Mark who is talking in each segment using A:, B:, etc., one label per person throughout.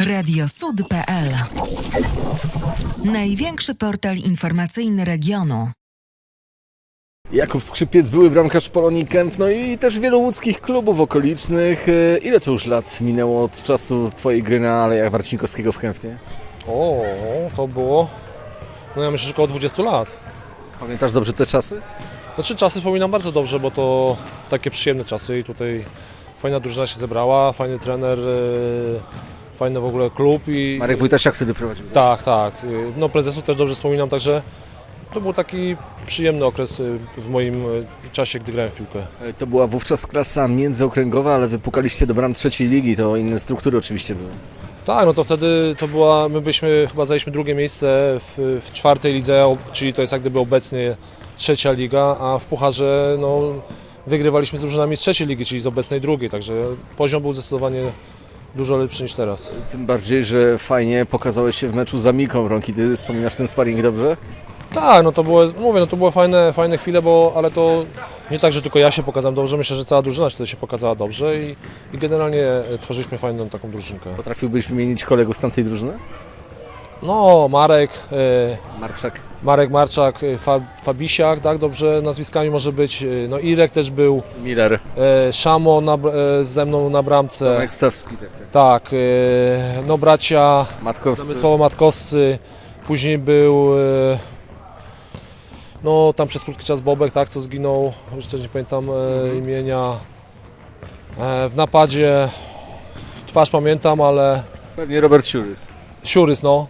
A: Radiosud.pl Największy portal informacyjny regionu.
B: Jakub Skrzypiec, były bramkarz Polonii Kępno i też wielu łódzkich klubów okolicznych. E, Ile to już lat minęło od czasu Twojej gry na Alejach Marcinkowskiego w Kępnie?
C: O, to było. No ja myślę, że około 20 lat.
B: Pamiętasz dobrze te czasy?
C: Znaczy czasy wspominam bardzo dobrze, bo to takie przyjemne czasy i tutaj fajna drużyna się zebrała, fajny trener, yy, fajny w ogóle klub i.
B: Marek Wójtasiak wtedy prowadził.
C: Tak, tak. No prezesów też dobrze wspominam, także to był taki przyjemny okres yy, w moim yy, czasie, gdy grałem w piłkę.
B: E, To była wówczas klasa międzyokręgowa, ale wypukaliście do bram trzeciej ligi, to inne struktury oczywiście były.
C: Tak, no to wtedy to była, my byśmy chyba zajęliśmy drugie miejsce w, w czwartej lidze, czyli to jest jak gdyby obecnie trzecia liga, a w Pucharze no, wygrywaliśmy z drużynami z trzeciej ligi, czyli z obecnej drugiej, także poziom był zdecydowanie dużo lepszy niż teraz.
B: Tym bardziej, że fajnie pokazałeś się w meczu z Amiką Ronki. Ty wspominasz ten sparring dobrze?
C: Tak, no to było, mówię, no to były fajne, fajne chwile, bo, ale to nie tak, że tylko ja się pokazałem dobrze, myślę, że cała drużyna wtedy się pokazała dobrze i, i generalnie e, tworzyliśmy fajną taką drużynkę.
B: Potrafiłbyś wymienić kolegów z tamtej drużyny?
C: No, Marek, e,
B: Markszak.
C: Marek Marczak, y, Fa, Fabisiak, tak, dobrze nazwiskami może być, y, no Irek też był,
B: Miller.
C: e, Szamo na, br- e, ze mną na bramce,
B: Tomek Stawski. Tak, tak.
C: tak, e, no bracia
B: Matkowscy.
C: Zamysłowo Matkowscy, później był, e, no tam przez krótki czas Bobek, tak, co zginął, już też nie pamiętam e, imienia, e, w napadzie, twarz pamiętam, ale
B: Pewnie Robert Ciurys.
C: Ciurys, no,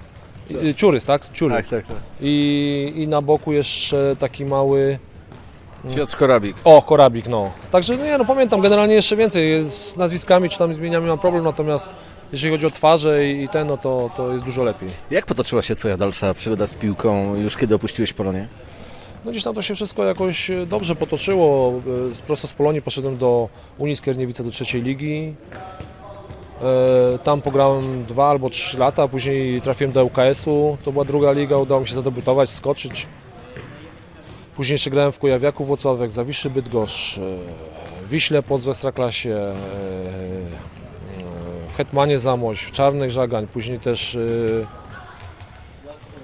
C: I- Ciurys, tak, Ciurys.
B: Tak, tak, tak.
C: I, I na boku jeszcze taki mały.
B: Piotr Korabik.
C: O, korabik, no. Także no nie, no pamiętam generalnie jeszcze więcej. Z nazwiskami czy tam zmieniami mam problem, natomiast jeżeli chodzi o twarze i, i ten, no to, to jest dużo lepiej.
B: Jak potoczyła się Twoja dalsza przygoda z piłką już kiedy opuściłeś Polonię?
C: No gdzieś tam to się wszystko jakoś e, dobrze potoczyło. E, Z prosto z Polonii poszedłem do Unii Skierniewice do trzeciej ligi. E, Tam pograłem dwa albo trzy lata, później trafiłem do ŁKS-u, to była druga liga, udało mi się zadebiutować, skoczyć. Później jeszcze grałem w Kujawiaku Włocławek, Zawiszy Bydgoszcz, e, Wiśle Poz w Ekstraklasie, e, w Hetmanie Zamość, w Czarnych Żagań, później też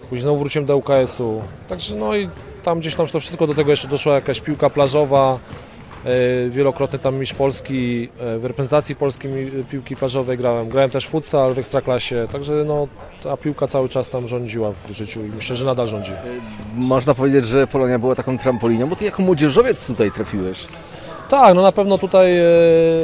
C: później znowu wróciłem do ŁKS-u. Także no i tam gdzieś tam to wszystko do tego jeszcze doszła jakaś piłka plażowa, wielokrotny tam mistrz Polski, e, w reprezentacji polskiej piłki plażowej grałem. Grałem też futsal w Ekstraklasie, także no ta piłka cały czas tam rządziła w życiu i myślę, że nadal rządzi.
B: Można powiedzieć, że Polonia była taką trampoliną, bo Ty jako młodzieżowiec tutaj trafiłeś.
C: Tak, no na pewno tutaj e,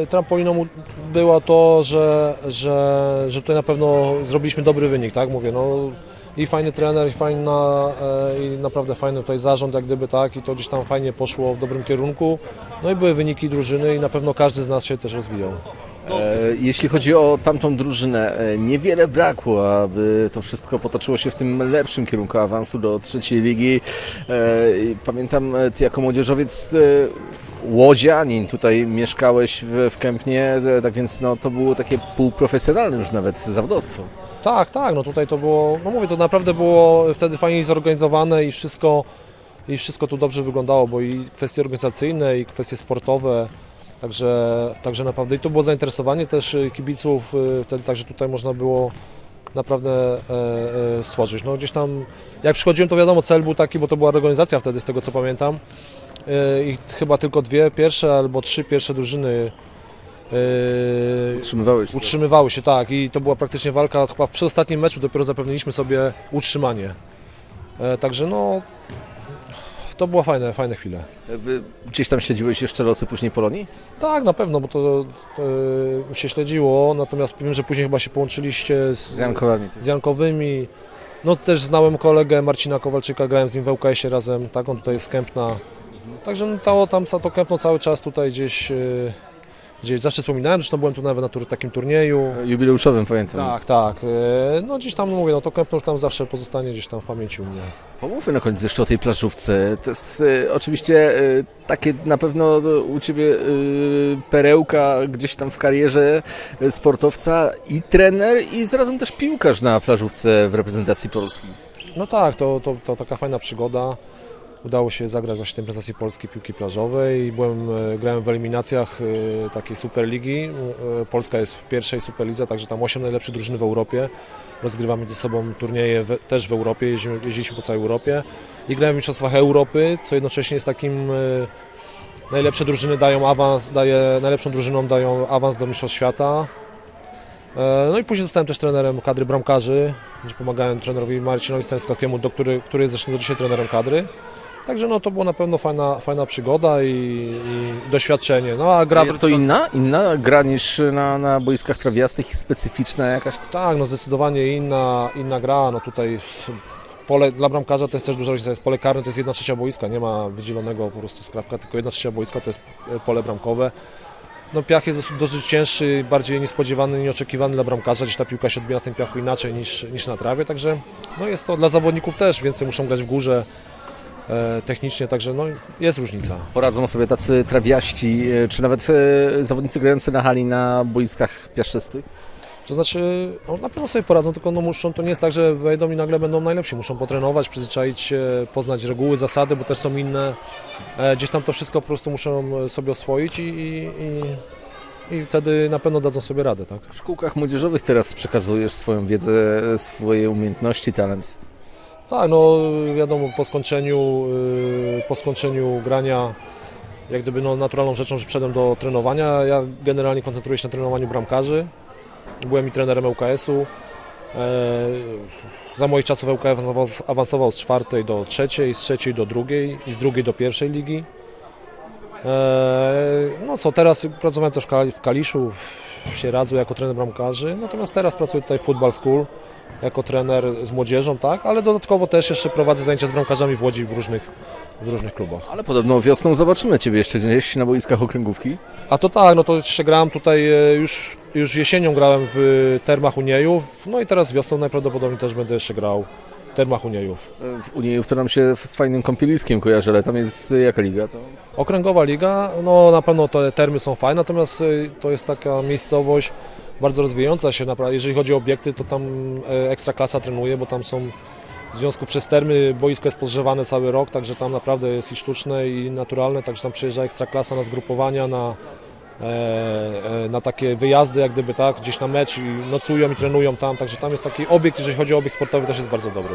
C: trampoliną było to, że, że, że tutaj na pewno zrobiliśmy dobry wynik, tak mówię, no i fajny trener, i fajna, e, i naprawdę fajny tutaj zarząd, jak gdyby tak, i to gdzieś tam fajnie poszło w dobrym kierunku, no i były wyniki drużyny i na pewno każdy z nas się też rozwijał.
B: E, jeśli chodzi o tamtą drużynę, e, niewiele brakło, aby to wszystko potoczyło się w tym lepszym kierunku awansu do trzeciej ligi. Pamiętam, Ty jako młodzieżowiec łodzianin tutaj mieszkałeś w, Kępnie, tak więc no, to było takie półprofesjonalne już nawet zawodowstwo.
C: Tak, tak, no tutaj to było, no mówię, to naprawdę było wtedy fajnie zorganizowane i wszystko, i wszystko tu dobrze wyglądało, bo i kwestie organizacyjne, i kwestie sportowe, także, także naprawdę i to było zainteresowanie też y, kibiców, y, wtedy także tutaj można było naprawdę e, e, stworzyć. No gdzieś tam, jak przychodziłem, to wiadomo, cel był taki, bo to była organizacja wtedy, z tego co pamiętam, y, i chyba tylko dwie pierwsze albo trzy pierwsze drużyny y,
B: Utrzymywałeś.
C: Utrzymywały się, tak. I to była praktycznie walka. Chyba przy ostatnim meczu dopiero zapewniliśmy sobie utrzymanie. E, także no, to była fajne, fajne chwile.
B: Wy Gdzieś tam śledziłeś jeszcze losy później Polonii?
C: Tak, na pewno, bo to e, się śledziło. Natomiast wiem, że później chyba się połączyliście z,
B: Z Jankowami.
C: z Jankowymi. No też znałem kolegę Marcina Kowalczyka, grałem z nim w ŁKS-ie razem, tak, on tutaj jest z Kępna. Także no, to, tam to Kępno cały czas tutaj gdzieś, e, gdzieś zawsze wspominałem, zresztą byłem tu nawet na tur, takim turnieju.
B: Jubileuszowym pamiętam.
C: Tak, tak. E, No gdzieś tam mówię, no to już tam zawsze pozostanie gdzieś tam w pamięci u mnie.
B: Pomówmy na koniec jeszcze o tej plażówce. To jest e, oczywiście e, takie na pewno u Ciebie e, perełka gdzieś tam w karierze sportowca i trener i zarazem też piłkarz na plażówce w reprezentacji Polski.
C: No tak, to, to, to taka fajna przygoda. Udało się zagrać właśnie w tej prezentacji polskiej piłki plażowej i byłem, e, grałem w eliminacjach e, takiej Superligi. E, Polska jest w pierwszej Superlidze, także tam 8 najlepszych drużyn w Europie. Rozgrywamy ze sobą turnieje we, też w Europie, jeździliśmy po całej Europie i grałem w Mistrzostwach Europy, co jednocześnie jest takim najlepsze drużyny dają awans, daje, najlepszą drużynom dają awans do Mistrzostw Świata. No i później zostałem też trenerem kadry bramkarzy, gdzie pomagałem trenerowi Marcinowi Stańskowskiemu, do który, który jest zresztą do dzisiaj trenerem kadry. Także no to była na pewno fajna, fajna przygoda i, i doświadczenie. No a gra
B: Jest to inna, inna gra niż na, na boiskach trawiastych specyficzna jakaś?
C: Tak, no zdecydowanie inna, inna gra. No tutaj pole dla bramkarza to jest też duża różnica. Jest pole karne to jest jedna trzecia boiska, nie ma wydzielonego po prostu skrawka, tylko jedna trzecia boiska to jest e, pole bramkowe. No piach jest dosyć- cięższy, bardziej niespodziewany, nieoczekiwany dla bramkarza, gdzieś ta piłka się odbija na tym piachu inaczej niż, niż na trawie, także no jest to dla zawodników też, więcej muszą grać w górze technicznie, także no jest różnica.
B: Poradzą sobie tacy trawiaści, e, czy nawet e, zawodnicy grający na hali na boiskach piaszczystych?
C: To znaczy, no, na pewno sobie poradzą, tylko no muszą, to nie jest tak, że wejdą i nagle będą najlepsi. Muszą potrenować, przyzwyczaić się, poznać reguły, zasady, bo też są inne. E, gdzieś tam to wszystko po prostu muszą e, sobie oswoić i, i, i, i wtedy na pewno dadzą sobie radę, tak?
B: W szkółkach młodzieżowych teraz przekazujesz swoją wiedzę, e, swoje umiejętności, talent.
C: Tak, no wiadomo, po skończeniu, y, po skończeniu grania, jak gdyby no, naturalną rzeczą, że wszedłem do trenowania. Ja generalnie koncentruję się na trenowaniu bramkarzy. Byłem i trenerem ŁKS-u. E, za moich czasów ŁKS awansował, z czwartej do trzeciej, z trzeciej do drugiej i z drugiej do pierwszej ligi. E, no co, teraz pracowałem też w Kaliszu, w Sieradzu jako trener bramkarzy, natomiast teraz pracuję tutaj w Football School jako trener z młodzieżą, tak, ale dodatkowo też jeszcze prowadzę zajęcia z bramkarzami w Łodzi w różnych, w różnych klubach.
B: Ale podobno wiosną zobaczymy Ciebie jeszcze gdzieś na boiskach okręgówki.
C: A to tak, no to jeszcze grałem tutaj, e, już, już jesienią grałem w Termach Uniejów, no i teraz wiosną najprawdopodobniej też będę jeszcze grał Termach Uniejów.
B: W Unii, to nam się z fajnym kąpieliskiem kojarzy, ale tam jest e, jaka liga? To...
C: Okręgowa liga, no na pewno te termy są fajne, natomiast y, to jest taka miejscowość bardzo rozwijająca się. Naprawdę, jeżeli chodzi o obiekty, to tam e, ekstra klasa trenuje, bo tam są w związku przez termy boisko jest podgrzewane cały rok, także tam naprawdę jest i sztuczne i naturalne, także tam przyjeżdża ekstra klasa na zgrupowania, na, na takie wyjazdy jak gdyby tak, gdzieś na mecz i nocują i trenują tam, także tam jest taki obiekt, jeżeli chodzi o obiekt sportowy też jest bardzo dobry.